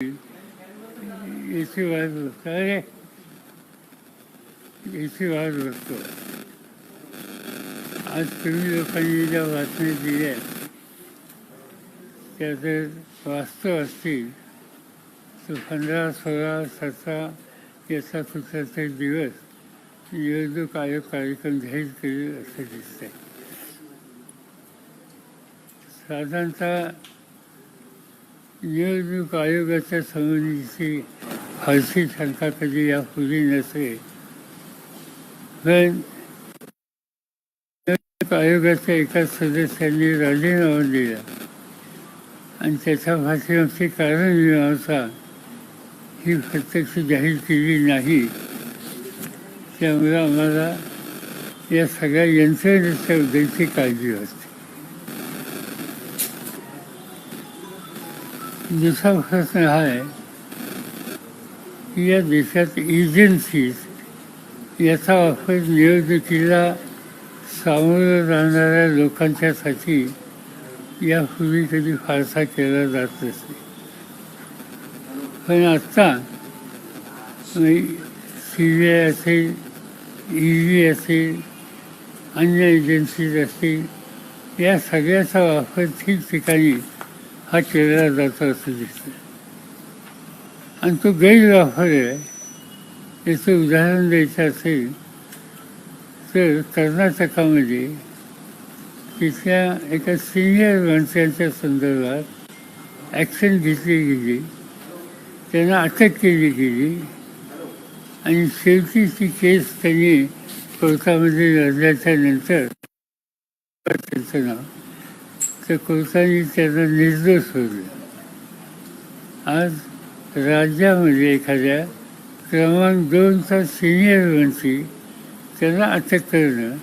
AC वाज बसतो अरे एसी वाज बसतो आज तुम्ही लोकांनी ज्या बातम्या दिल्या त्या जर वास्तव असतील तर पंधरा सोळा सतरा याचा कुठला तरी दिवस निवडणूक आयोग कार्यक्रम जाहीर करेल असं दिसतंय साधारणतः निवडणूक आयोगाच्या संबंधीची फारशी शंका कधी यापूर्वी नसे. पण आयोगाच्या एका सदस्यांनी राजीनामा दिला. आणि त्याच्या पाठीमागचे कारण मीमांसा ही प्रत्यक्ष जाहीर केली नाही. त्यामुळे आम्हाला या सगळ्या यंत्रणेच्या उद्याची काळजी असते दुसरा प्रश्न हा आहे. की या देशात एजन्सीज याचा वापर निवडणुकीला सामोरं जाणाऱ्या लोकांच्यासाठी यापूर्वी कधी फारसा केला जात नसे. पण आत्ता सी बी आय असेल ई डी असेल अन्य एजन्सीज असतील या सगळ्याचा वापर ठिकठिकाणी हा केला जातो असं दिसतं आणि तो गैरवापर आहे. याचं उदाहरण द्यायचं असेल तर कर्नाटकामध्ये तिथल्या एका सिनियर माणसांच्या संदर्भात ॲक्शन घेतली गेली. त्यांना अटक केली गेली. आणि शेवटी ती केस त्यांनी कोर्टामध्ये लढल्याच्या नंतर त्यांचं नाव त्या कोर्टाने त्यांना निर्दोष सोडलं आज राज्यामध्ये एखाद्या क्रमांक दोनचा सिनियर मंत्री त्यांना अटक करणं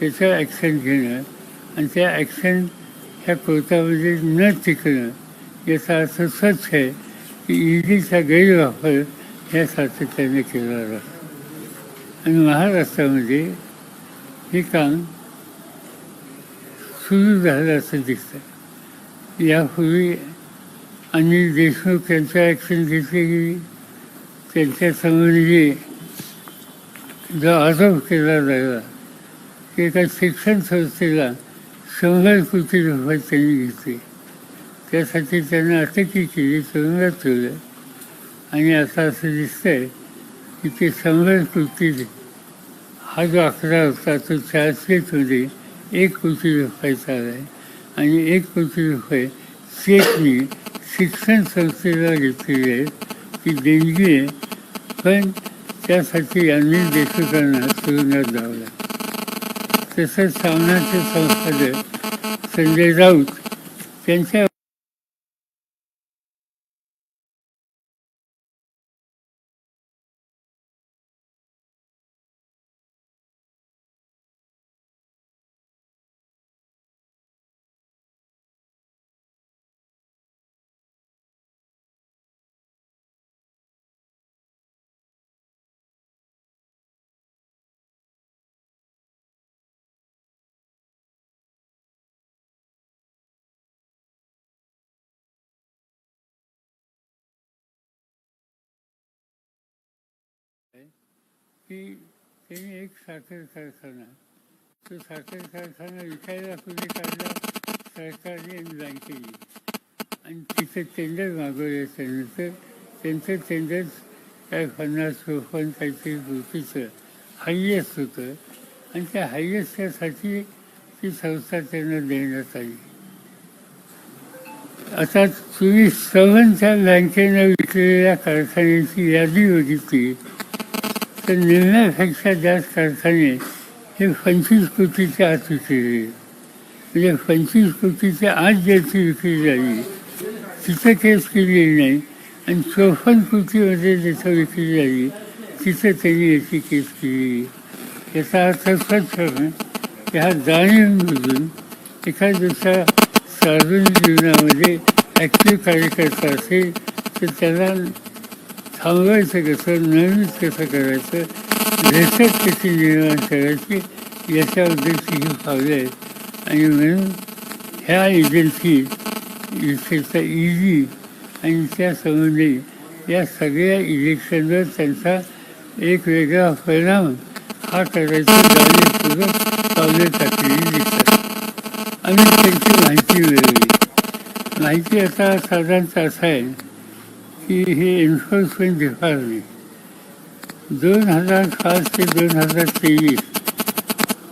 त्याचं ॲक्शन घेणं आणि त्या ॲक्शन ह्या कोर्टामध्ये न टिकणं याचा अर्थ स्वच्छ आहे की ईडीचा गैरवापर ह्या सातत्याने केला जातो आणि महाराष्ट्रामध्ये हे काम सुरू झालं असं दिसतं यापूर्वी अनिल देशमुख यांचं ॲक्शन घेतली गेली त्यांच्या संबंधी जो आरोप केला जायला की एका शिक्षण संस्थेला शंभर कोटी रुपये त्यांनी घेतले. त्यासाठी त्यांना अटकही केली तुरुंगात ठेवलं. आणि आता असं दिसतंय की ते शंभर कोटी हा जो आकडा होता तो चारशेमध्ये एक कृषी रुपयाचा चालू आहे आणि एक कृषी रुपये सेटनी शिक्षण संस्थेला घेतलेली आहेत ती देणगी आहे. पण त्यासाठी यांनी देशमुखांना तुरुंगात लावला. तसंच सामनाचे संपादक संजय राऊत त्यांच्या की त्यांनी एक साखर कारखाना तो साखर कारखाना विकायला कुठे काढला सरकारने आणि बँकेने आणि तिथे टेंडर मागवल्याच्यानंतर त्यांचं टेंडर काय पन्नास चोपन्न काहीतरी कोटीचं हायेस्ट होतं. आणि त्या हायेस्टसाठी ती संस्था त्यांना देण्यात आली. आता तुम्ही सवनच्या बँकेनं विकलेल्या कारखान्यांची यादी बघितली. तर निम्म्यापेक्षा जास्त अर्थाने हे पंचवीस कृतीच्या आत विकलेले म्हणजे पंचवीस कृतीच्या आत ज्याची विक्री झाली तिथं केस केलेली नाही आणि चोपन्न कृतीमध्ये जिथं विक्री झाली तिथं त्यांनी याची केस केली. याचा अर्थ स्वच्छ की हा जाणीवमधून एखाद्याचा दुसरा सार्वजनिक जीवनामध्ये ॲक्टिव्ह कार्यकर्ता असेल तर त्याला थांबवायचं कसं नवीन कसं करायचं दहशत कशी निर्माण करायची याच्याबद्दलची ही पावले आहेत आणि म्हणून ह्या एजन्सी विशेषतः ई आणि त्या संबंधी या सगळ्या इलेक्शनवर त्यांचा एक वेगळा परिणाम हा करायचा जाणीवपूर्वक पावले टाकलेली दिसतात आम्ही त्यांची माहिती मिळवली माहिती आता साधारणतः असं आहे की हे एन्फोर्समेंट डिपार्टमेंट दोन हजार पाच ते दोन हजार तेवीस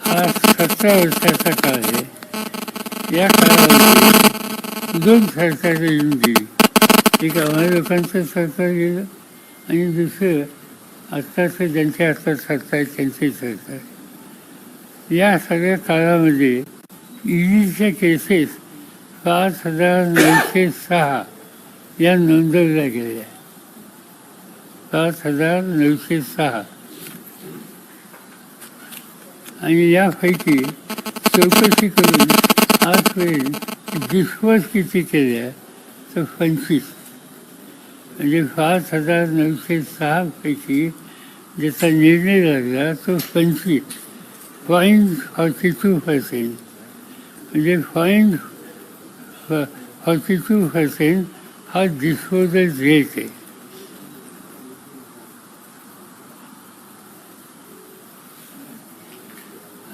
हा सतरा वर्षाचा काळ आहे. या काळामध्ये दोन सरकार येऊन गेली. एक आम्हाला लोकांचं सरकार गेलं आणि दुसरं आत्ताचं ज्यांच्या हातात सरकार आहे त्यांचे सरकार. या सगळ्या काळामध्ये ईडीच्या केसेस पाच हजार नऊशे सहा या नोंदवल्या गेल्या. पाच हजार नऊशे सहा. आणि यापैकी चौकशी करून आजपर्यंत विश्वास किती केल्या तर पंचवीस. म्हणजे पाच हजार नऊशे सहापैकी ज्याचा निर्णय लागला तो पंचवीस. पॉईंट फॉर्टी टू पर्सेंट म्हणजे पॉईंट फॉर्टी टू पर्सेंट हा डिस्पोजल रेट आहे.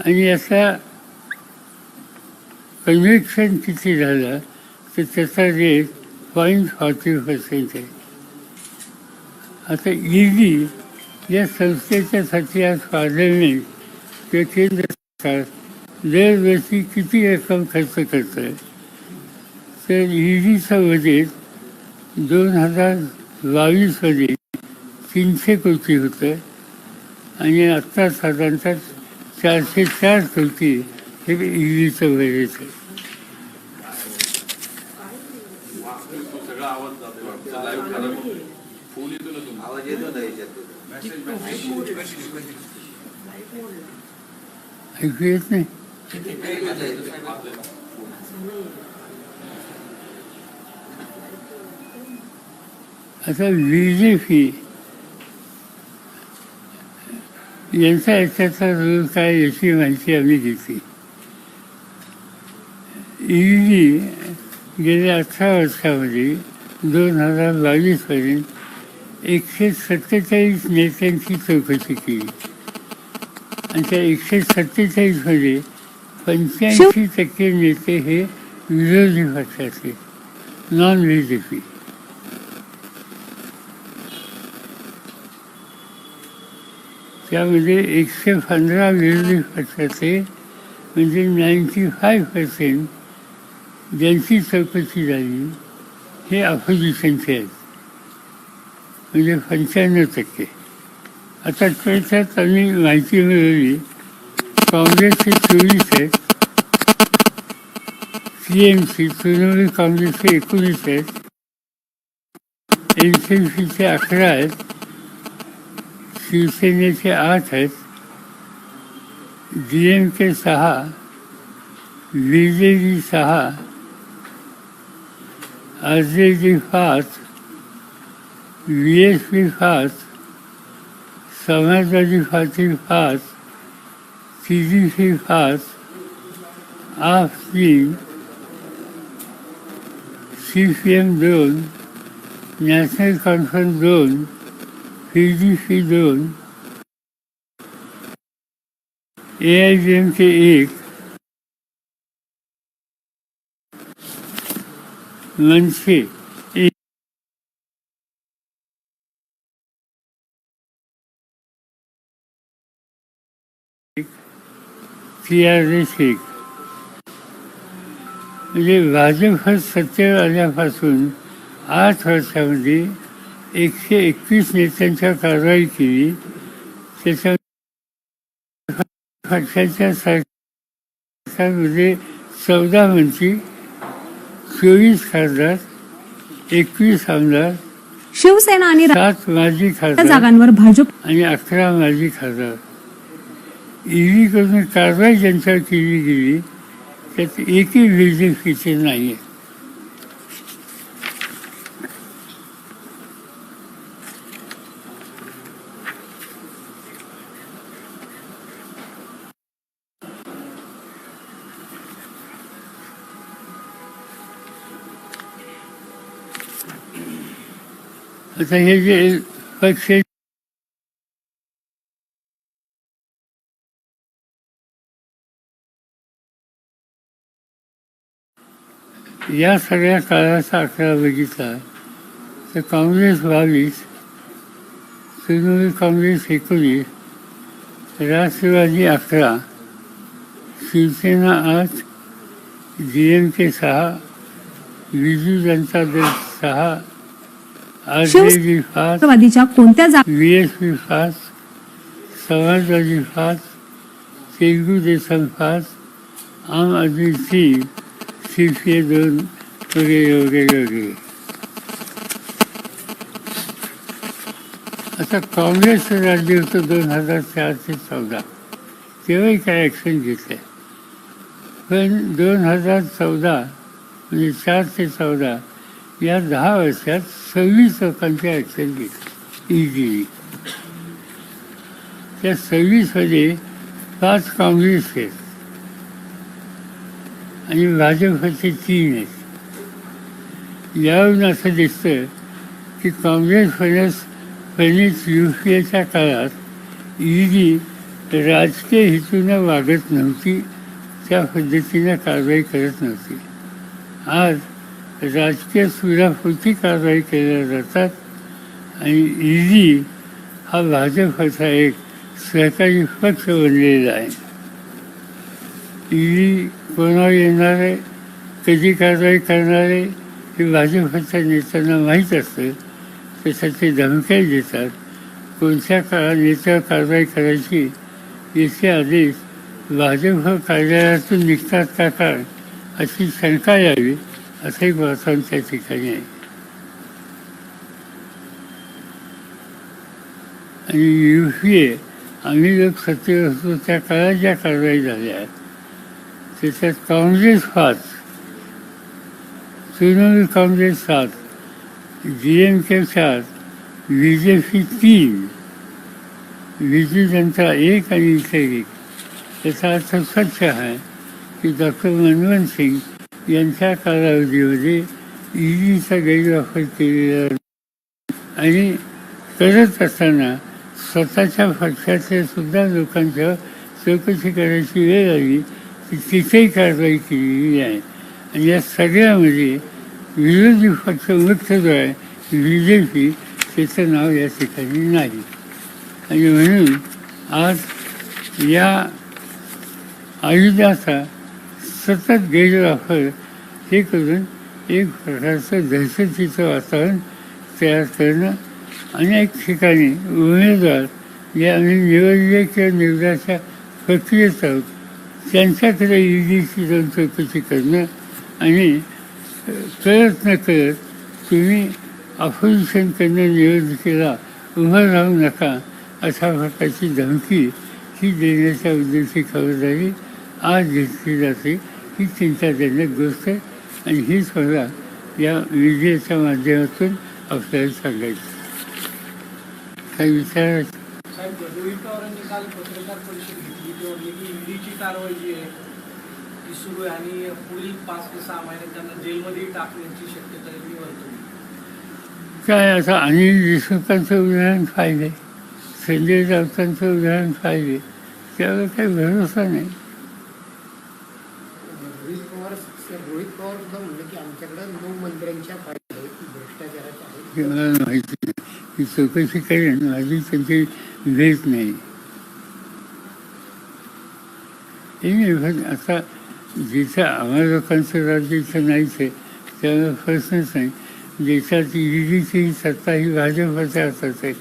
आणि याचा कन्व्हेक्शन किती झालं तर त्याचा रेट पॉईंट फॉर्टी पर्सेंट आहे. आता ईडी या संस्थेच्यासाठी आज पार्लमेंट किंवा केंद्र सरकार दरवर्षी किती रक्कम खर्च करतं आहे तर ईडीचं बजेट दोन हजार बावीसमध्ये तीनशे कोटी होतं. आणि आत्ता साधारणतः चारशे चार कोटी हे ईडीचं बजेट आहे. ऐकू येत नाही लाईव्ह खराब फोन येतो ना तुम्हाला आवाज येतो ना याच्यात ऐकू येत नाही आता बी जे यांचा याच्याचा रोल काय याची माहिती आम्ही घेतली. ईडी गेल्या अठरा वर्षामध्ये दोन हजार बावीसपर्यंत एकशे सत्तेचाळीस नेत्यांची चौकशी केली. आणि त्या एकशे सत्तेचाळीसमध्ये पंच्याऐंशी टक्के नेते हे विरोधी पक्षाचे नॉन बी जे पी त्यामध्ये एकशे पंधरा विरोधी पक्षाचे म्हणजे नाईन्टी फाय पर्सेंट ज्यांची चौकशी झाली हे अपोजिशनचे आहेत. म्हणजे पंच्याण्णव टक्के. आता त्याच्यात आम्ही माहिती मिळवली काँग्रेसचे चोवीस आहेत सी एम सी तृणमूल काँग्रेसचे एकोणीस आहेत एन सी सीचे अकरा आहेत शिवसेनेचे आठ आहेत. डी एम के सहा बी जे डी सहा आर जे डी पाच बी एस पी पाच समाजवादी पार्टी पाच सी डी सी पाच आफ तीन सी पी एम दोन नॅशनल कॉन्फरन्स दोन पी सी दोन A I G M C एक मनसे सी आर एक म्हणजे भाजप हा सत्तेवर आल्यापासून आठ वर्षामध्ये एकशे एकवीस नेत्यांच्या कारवाई केली त्याच्या पक्षाच्या सरकारमध्ये चौदा मंत्री चोवीस खासदार एकवीस आमदार शिवसेना आणि सात माजी खासदार जागांवर भाजप आणि अकरा माजी खासदार. ईडीकडून कारवाई ज्यांच्यावर केली गेली त्यात एकही पीचे नाही आता हे जे पक्ष या सगळ्या काळाचा आकडा बघितला तर काँग्रेस बावीस तृणमूल काँग्रेस एकोणीस राष्ट्रवादी अकरा शिवसेना आठ डी एम के सहा बिजू जनता दल सहा राष्ट्रवादीच्या कोणत्या पाच समाजवादी पाच तेलगू देसम पाच आम आदमी सी ए दोन वगैरे वगैरे वगैरे आता काँग्रेसचं राज्य होतं दोन हजार चार ते चौदा. तेव्हाही काय ॲक्शन घेतलं पण दोन हजार चौदा म्हणजे चार ते चौदा या दहा वर्षात सव्वीस लोकांची ॲक्शन घेतली ई डी त्या सव्वीसमध्ये पाच काँग्रेस आहेत आणि भाजपचे तीन आहेत. यावरून असं दिसतं की काँग्रेस फणस फणीस युपीएच्या एच्या काळात ईडी राजकीय हेतूनं वागत नव्हती त्या पद्धतीनं कारवाई करत नव्हती. आज राजकीय सुरापुरती कारवाई केल्या जातात. आणि ईडी हा भाजपचा एक सहकारी पक्ष बनलेला आहे. ईडी कोणावर येणार आहे? कधी कारवाई करणार आहे? हे भाजपच्या नेत्यांना माहीत असतं त्यासाठी धमक्या देतात. कोणत्या काळात नेत्यावर कारवाई करायची? याचे आदेश भाजप कार्यालयातून निघतात का काय अशी शंका यावी. असंही एक त्या ठिकाणी आहे आणि यू पी ए आम्ही लोक सत्य असतो त्या काळात ज्या कारवाई झाल्या. आहेत त्याच्यात काँग्रेस पाच तृणमूल काँग्रेस सात डी एम के सात बी जे पी तीन बिजू जनता एक आणि इतर एक. याचा अर्थ स्वच्छ आहे की डॉक्टर मनमोहन सिंग यांच्या कालावधीमध्ये ईडीचा गैरवापर केलेला आणि करत असताना स्वतःच्या पक्षातल्या सुद्धा लोकांच्या चौकशी करायची वेळ आली की तिथेही कारवाई केलेली आहे. आणि या सगळ्यामध्ये विरोधी पक्ष मुख्य जो आहे बी जे पी त्याचं नाव या ठिकाणी नाही. आणि म्हणून आज या आयुधाचा सतत गैरवापर हे करून एक प्रकारचं दहशतीचं वातावरण तयार करणं अनेक ठिकाणी उमेदवार जे आम्ही निवडले किंवा निवडाच्या प्रक्रियेत आहोत त्यांच्याकडे ईडीची जाऊन चौकशी करणं आणि प्रयत्न करत तुम्ही अपोजिशन करणं निवडणुकीला उभं राहू नका अशा प्रकारची धमकी ही देण्याच्या उद्देशी खबरदारी आज घेतली जाते ही चिंताजनक गोष्ट आहे आणि हीच मला या मीडियाच्या माध्यमातून आपल्याला सांगायचं. काही विचारायचं? साहेब रोहित पवारांनी काल पत्रकार परिषद घेतली ते म्हणले की ईडीची कारवाई जी आहे ती सुरू आहे आणि पुढील पाच ते सहा महिन्यात त्यांना जेलमध्येही टाकण्याची शक्यता आहे. मी वर्तवली. काय आता अनिल देशमुखांचं उदाहरण पाहिजे संजय राऊतांचं उदाहरण पाहिजे त्यावर काही भरोसा नाही. भ्रष्टाचाराच्या मला माहिती नाही. ही चौकशी करेन माझी त्यांची भेट नाही. आता जिथं आम्हा लोकांचं राज्य इथं नाहीच आहे त्यामुळे प्रश्नच नाही. देशात ईडीची सत्ता ही भाजपच्या हातात आहे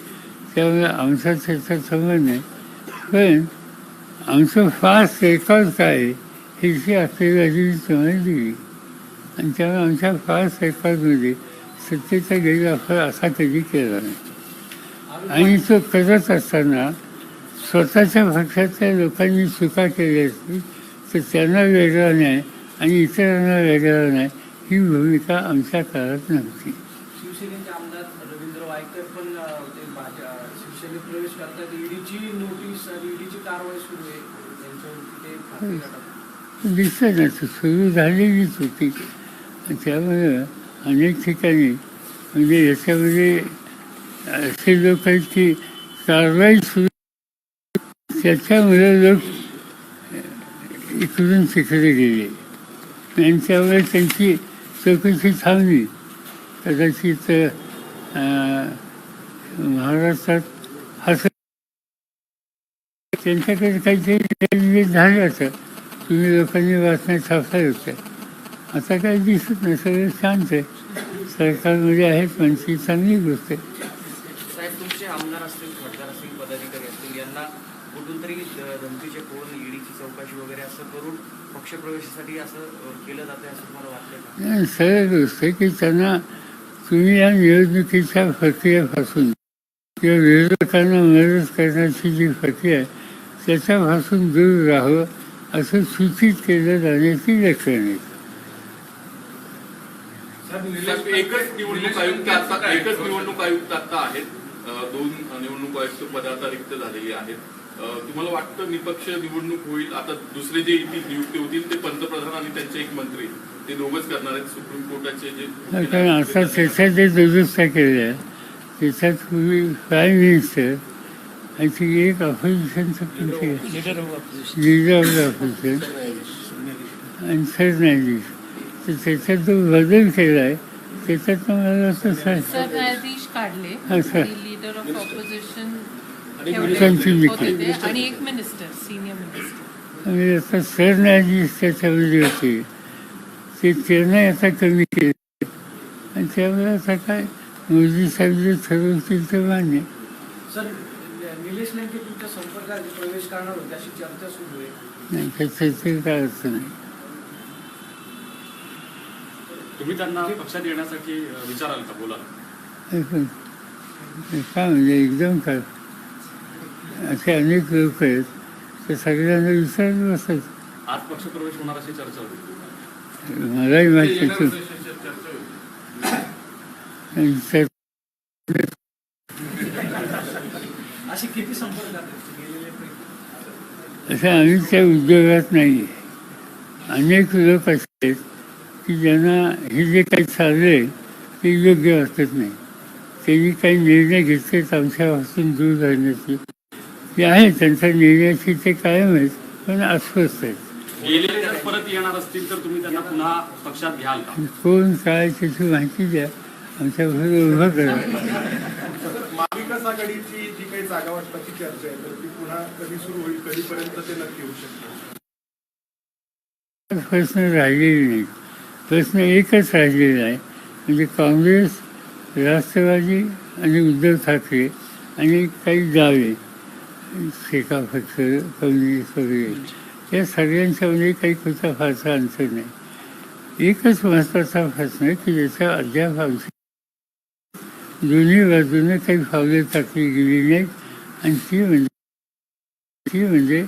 त्यामुळे आमचा त्याचा संबंध नाही. पण आमचं फास्ट रेकॉर्ड काय आहे ह्याची आपल्याला मी तुम्हाला दिली आणि त्यामुळे आमच्या फास्ट रेकॉर्डमध्ये सत्तेचा गैरवापर असा कधी केला नाही. आणि तो करत असताना स्वतःच्या पक्षातल्या लोकांनी चुका केल्या असतील तर त्यांना वेगळा नाही आणि इतरांना वेगळा नाही ही भूमिका आमच्या काळात नव्हती. टाकतात. दिसतं ना ती सुरू झालेलीच होती. त्यामुळे अनेक ठिकाणी. म्हणजे याच्यामध्ये असे लोक आहेत की कारवाई सुरू त्याच्यामुळे लोक इकडून तिकडे गेले. आणि त्यामुळे त्यांची चौकशी थांबली. कदाचित महाराष्ट्रात असं त्यांच्याकडे काहीतरी झालं असं तुम्ही लोकांनी वाचण्यात छापलं होतं आता काही दिसत नाही सगळं शांत आहे. सरकारमध्ये आहेत म्हणजे चांगली गोष्ट आहे. साहेब तुमचे आमदार असतील खासदार असतील पदाधिकारी असतील यांना कुठून तरी ध- धमकीचे फोन ईडीची चौकशी वगैरे असं करून पक्षप्रवेशासाठी असं अ, केलं जातंय असं तुम्हाला वाटतंय का? नाही, सरळ गोष्ट आहे की त्यांना तुम्ही या निवडणुकीच्या प्रक्रियेपासून किंवा विरोधकांना मदत करण्याची जी प्रक्रिया आहे त्याच्यापासून दूर राहावं असं सूचित केलं जाण्याची लक्षणं साहेब, एकच निवडणूक आयुक्त आता एकच निवडणूक आयुक्त आता आहेत दोन निवडणूक आयुक्त पदार्थ रिक्त झालेली आहेत तुम्हाला वाटतं निपक्ष निवडणूक होईल आता दुसरे जे येथील नियुक्ती होतील ते पंतप्रधान आणि त्यांचे एक मंत्री ते दोघच करणार आहेत सुप्रीम कोर्टाचे जे कारण आता जे केलं आहे त्याच्यात पूर्वी प्राईम मिनिस्टर आणि एक ऑपोजिशनचं लिडर ऑफ द ऑपोजिशन आणि सरन्यायाधीश तर त्याच्यात जो बदल केला आहे त्याच्यात मला असं सरन्यायाधीश काढले. अच्छा. लीडर ऑफ ऑपोजिशन केले. आणि एक मिनिस्टर सिनियर मिनिस्टर आणि आता सरन्यायाधीश त्याच्यामध्ये होते. ते त्यांना आता कमी केले आणि त्यामुळे आता काय? मोदी साहेब जे ठरवतील ते मान्य सर निलेश नेमके तुमच्या संपर्कात प्रवेश करणार होते अशी चर्चा सुरू आहे. नाही त्याच्यात काय अर्थ नाही. तुम्ही त्यांना पक्षात येण्यासाठी विचाराल का? बोला पण हे काय म्हणजे एकदम काय? असे अनेक लोक आहेत ते सगळ्यांना विचारत बसत आज पक्षप्रवेश होणार अशी चर्चा होती. मलाही माहिती अशी किती प्रयत्न असं आम्ही त्या उद्योगात नाही. अनेक लोक असे आहेत की ज्यांना हे जे काही चाललंय ते योग्य वाटत नाही. त्यांनी काही निर्णय घेतलेत आमच्यापासून दूर राहण्याची. ते आहे त्यांच्या निर्णयाची ते कायम आहेत पण अस्वस्थ आहेत. गेलेले जर परत येणार असतील तर तुम्ही त्यांना पुन्हा पक्षात घ्याल का? कोण काय त्याची माहिती द्या. आमच्याबरोबर उभं करा. महाविकास आघाडीची जी काही जागा वाटपाची चर्चा आहे तर ती पुन्हा कधी सुरू होईल कधीपर्यंत ते नक्की होऊ शकतं? प्रश्न राहिलेले नाही प्रश्न एकच राहिलेला आहे. म्हणजे काँग्रेस राष्ट्रवादी आणि उद्धव ठाकरे आणि काही डावे शेका फक्त कम्युनिस्ट वगैरे या सगळ्यांच्यामध्ये काही कुठचा फारसा अंतर नाही. एकच महत्त्वाचा प्रश्न आहे की ज्याचा अद्याप आमच्या दोन्ही बाजूने काही फावले टाकली गेली नाहीत. आणि ती म्हणजे ती म्हणजे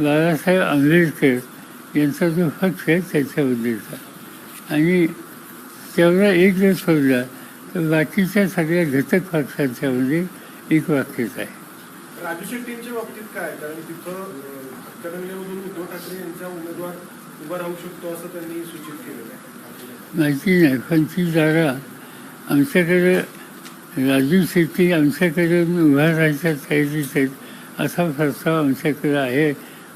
बाळासाहेब आंबेडकर यांचा जो पक्ष आहे त्याच्याबद्दलचा. आणि तेवढा एक जर सोडला तर बाकीच्या सगळ्या घटक पक्षांच्यामध्ये एक वाक्यच आहे. राजू शेट्टींच्या बाबतीत काय कारण तिथं अं, हातकणंगल्यामधून उद्धव ठाकरे यांचा उमेदवार उभा राहू शकतो असं त्यांनी सूचित केलेलं आहे. माहिती नाही पण ती जागा आमच्याकडे राजू शेट्टी आमच्याकडे उभा राहायच्या तयारीत आहेत असा प्रस्ताव आमच्याकडे आहे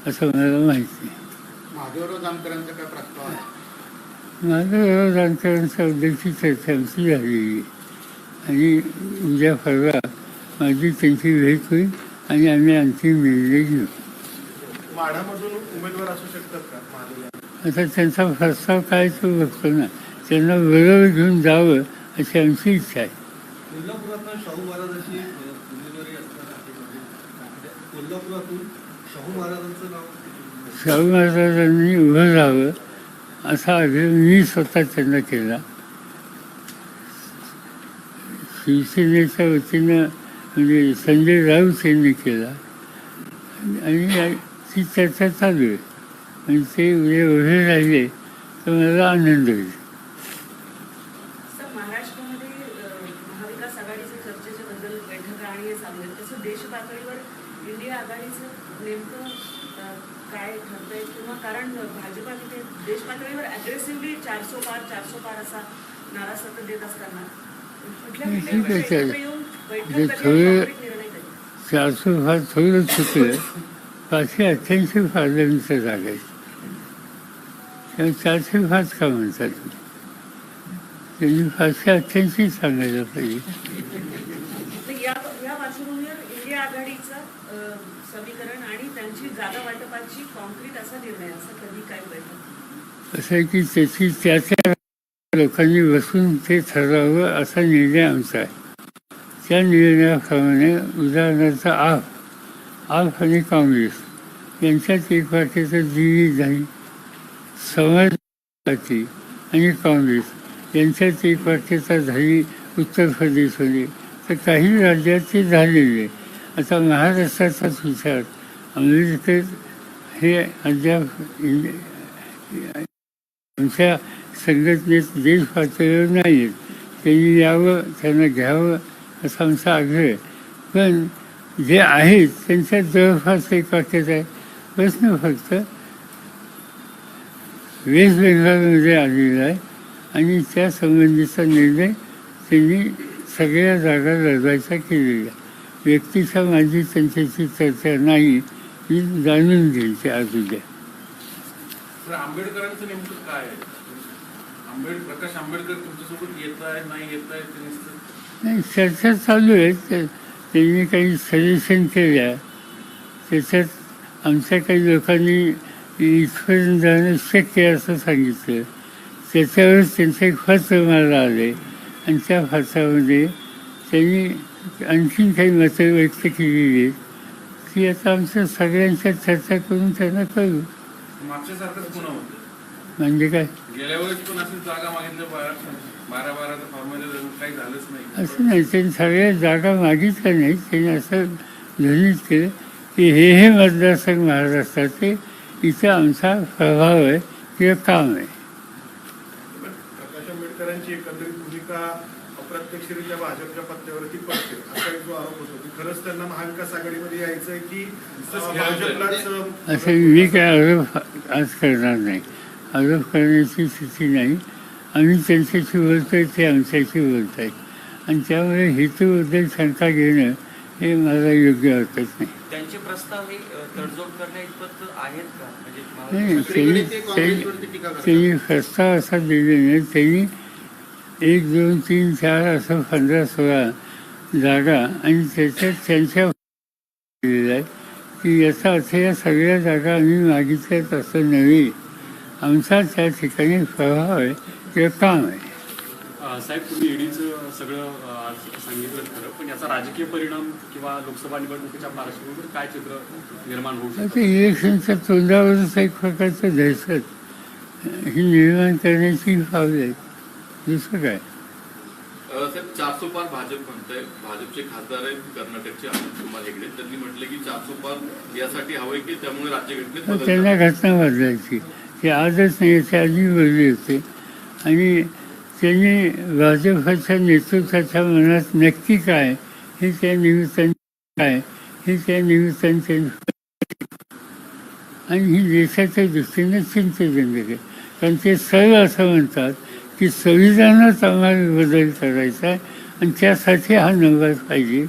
असं मला माहिती आहे महादेवराव जानकरांचा काय प्रस्ताव आहे माझं जानकरांच्या बद्दलची चर्चा आमची झालेली. आणि उद्या परवा माझी त्यांची भेट होईल आणि आम्ही अंतिम निर्णय घेऊ. आता त्यांचा प्रस्ताव काय तो बघतो ना. त्यांना बरोबर घेऊन जावं अशी आमची इच्छा आहे. नाव शाहू महाराजांनी उभं राहावं. असा आग्रह मी स्वतः त्यांना केला. शिवसेनेच्या वतीनं म्हणजे संजय राऊत यांनी केला. आणि ती चर्चा चालू आहे. आणि ते उद्या उभे राहिले तर मला आनंद होईल सर महाराष्ट्रामध्ये अ, महाविकास आघाडीच्या चर्चेच्या बद्दल बैठका आणि हे चालू आहेत तसं देश पातळीवर इंडिया आघाडीचं नेमकं अ, काय ठरतंय किंवा कारण भाजपा तिथे देश पातळीवर अग्रेसिव्हली चारसो पार चारसो पार असा नारा सतत देत असताना. कुठल्या कुठल्या येऊन बैठक निर्णय चारशे फार थोडं चुकलं पाचशे अठ्ठ्याऐंशी जागा चारशे फाच का म्हणतात? त्यांनी पाचशे अठ्ठ्याऐंशी सांगायला पाहिजे. तर या या पार्श्वभूमीवर इंडिया आघाडीचं अ, समीकरण आणि त्यांची जागा वाटपाची कॉन्क्रीट असा निर्णय असं कधी काय बैठक असं आहे की त्याची त्या त्या लोकांनी बसून ते ठरवावं असा निर्णय आमचा आहे त्या निर्णयाप्रमाणे उदाहरणार्थ आप आप आणि काँग्रेस यांच्यात एक वाटेचं दिवी झाली समाजवादी आणि काँग्रेस यांच्यात एक वाक्यता झाली उत्तर प्रदेशमध्ये तर काही राज्यात ते झालेले आता महाराष्ट्राचाच विचार अमेरिकेत हे अद्याप आमच्या संघटनेत देश पातळीवर नाही. आहेत त्यांनी यावं त्यांना घ्यावं असा आमचा आग्रह. आहे पण जे आहेत त्यांच्यात जवळपास एक वाक्यात आहे. प्रश्न फक्त वेस्ट बेंगालमध्ये आलेला आहे आणि त्या संबंधीचा निर्णय त्यांनी सगळ्या जागा लढवायचा केलेला व्यक्तीच्या माझी त्यांच्याशी चर्चा नाही ही जाणून घ्यायची आज उद्या आंबेडकरांचं नेमकं काय आहे? आंबेड प्रकाश आंबेडकर तुमच्यासोबत येत आहे नाही येत आहे ते नुसतं नाही चर्चा चालू आहे. ते- त्यांनी काही सजेशन केल्या. त्याच्यात आमच्या काही लोकांनी इथपर्यंत जाणं शक्य असं सांगितलं. त्याच्यावरच त्यांचं एक मला आले. आणि त्या फतामध्ये त्यांनी आणखीन काही मतं व्यक्त केलेली आहेत. की आता आमच्या सगळ्यांच्या चर्चा करून त्यांना कळू. मागच्यासारखंच पुन्हा होतं. म्हणजे काय? गेल्या वेळेस पण असं जागा मागितलं बारा बारा बाराचं फॉर्मॅलिटी काही झालंच नाही. असं नाही त्यांनी सगळ्या जागा मागितल्या नाही. त्यांनी असं ध्वनित केलं की हे हे मतदारसंघ महाराष्ट्राचे इथं आमचा प्रभाव आहे किंवा काम आहे. पण प्रकाश आंबेडकरांची एकंदरीत भूमिका अप्रत्यक्षरित्या भाजपच्या पत्त्यावरती पडते. असा एक जो आरोप होतो की खरंच त्यांना महाविकास आघाडीमध्ये यायचं आहे की भाजपलाच असं मी काय आरोप आज करणार नाही. आरोप करण्याची स्थिती नाही. आम्ही त्यांच्याशी बोलतोय ते आमच्याशी बोलत आहेत आणि त्यामुळे हेतूबद्दल शंका घेणं हे मला योग्य वाटत नाही. त्यांचे प्रस्ताव हे अ, तडजोड करण्या इतपत आहेत का? म्हणजे नाही त्यांनी प्रस्ताव असा दिलेला त्यांनी एक दोन तीन चार असं पंधरा सोळा जागा आणि त्याच्यात त्यांच्या दिलेलं आहे की याचा अर्थ या सगळ्या जागा आम्ही मागितल्यात असं नव्हे. आमचा त्या ठिकाणी प्रभाव आहे किंवा काम आहे. अ, साहेब तुम्ही ईडीचं सगळं सांगितलं खरं पण याचा राजकीय परिणाम किंवा लोकसभा निवडणुकीच्या पार्श्वभूमीवर काय चित्र निर्माण होऊ शकतं? ते इलेक्शनच्या तोंडावरच एक प्रकारचं दहशत ही निर्माण करण्याची पावलं आहेत दुसरं काय? साहेब चारसो पार भाजप म्हणताय. भाजपचे खासदार आहेत कर्नाटकचे कुमार हेगडे. त्यांनी म्हटलं की चारसो पार यासाठी हवंय की त्यामुळे राज्यघटनेत त्यांना. घटना बदलायची. ते आजच नाही ते आधी बोलले होते. आणि त्यांनी भाजपच्या नेतृत्वाच्या मनात नक्की काय? हे त्या निमित्ताने काय? हे त्या निमित्ताने त्यांनी आणि ही देशाच्या दृष्टीने चिंताजनक आहे कारण ते सर्व असं म्हणतात की संविधानात आम्हाला बदल करायचा आहे आणि त्यासाठी हा नंबर पाहिजे.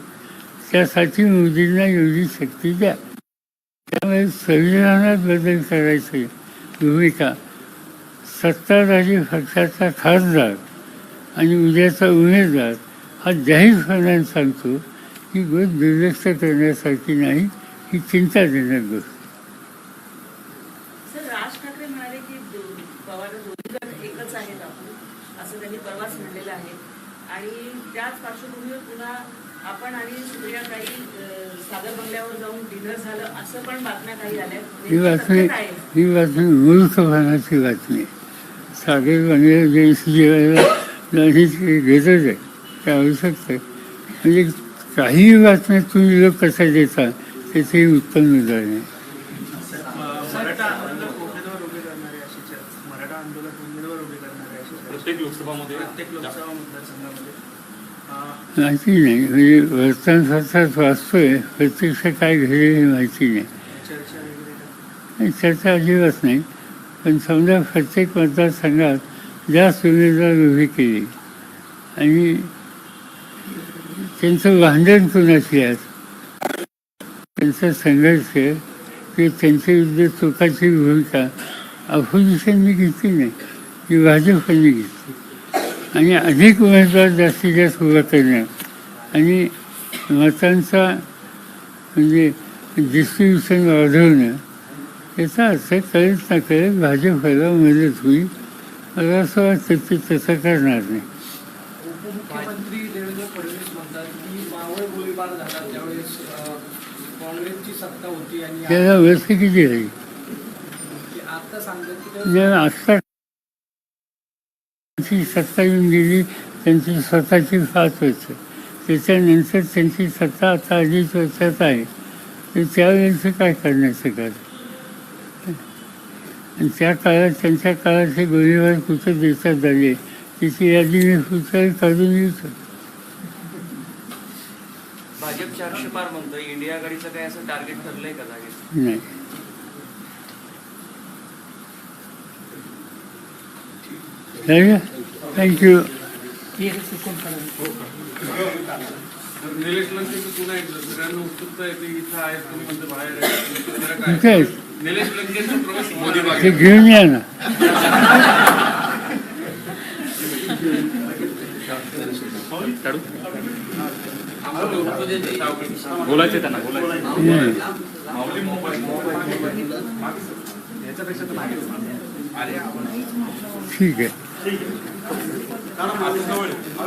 त्यासाठी मोदींना एवढी शक्ती द्या. त्यामुळे संविधानात बदल करायची. भूमिका. सत्ताधारी पक्षाचा खासदार आणि उद्याचा उमेदवार हा जाहीरपणाने सांगतो ही गोष्ट दुर्लक्ष करण्यासारखी नाही ही चिंताजनक गोष्ट. आणि त्याच पार्श्वभूमीवर पुन्हा आपण आणि सुप्रिया काही सागर बंगल्यावर जाऊन डिनर झालं असं पण बातम्या काही आल्या. ही नेमकं बातमी? ही बातमी मूर्खपणाची बातमी. सागर बंगल्या जयंती जेवायला गरज आहे काय आवश्यकता आहे. म्हणजे काही बातम्या तुम्ही लोक कशा देता त्याचे प्रत्येक लोकसभामध्ये प्रत्येक लोकसभा माहिती नाही म्हणजे वर्तमानपत्रात वाचतोय प्रत्यक्ष काय घडेल हे माहिती नाही चर्चा अजिबात नाही पण समजा प्रत्येक मतदारसंघात जास्त उमेदवार उभी केली आणि त्यांचं भांडण कुणाशी आहेत त्यांचा संघर्ष की त्यांच्या विरुद्ध चुकाची भूमिका अपोजिशनने घेतली नाही ती भाजपने घेतली आणि अधिक उमेदवार जास्तीत जास्त उभा करणं. आणि मतांचा म्हणजे डिस्ट्रीब्युशन वाढवणं याचा अर्थ कळत ना कळत भाजपला मदत होईल मला असं वाटतं ते तसं करणार नाही. उपमुख्यमंत्री देवेंद्र फडणवीस म्हणतात की मावळ गोळीबार झाला त्यावेळेस अं, काँग्रेसची सत्ता होती आणि त्याला वर्ष किती राहील आता सांगतात की आत्ता त्यांची सत्ता येऊन गेली त्यांची स्वतःची पाच वर्ष त्याच्यानंतर त्यांची सत्ता आता अडीच वर्षात आहे. तर त्यावेळेचं काय करण्याचं कारण आणि त्या काळात त्यांच्या काळाचे गोळीबार कुठं देशात झाले? त्याची यादी मी पुढच्या काढून का जागेत? नाही. थँक्यू प्रवेश मोदी ते घेऊन या ना. बोलायचं त्यांना बोलायचं नाही. ठीक आहे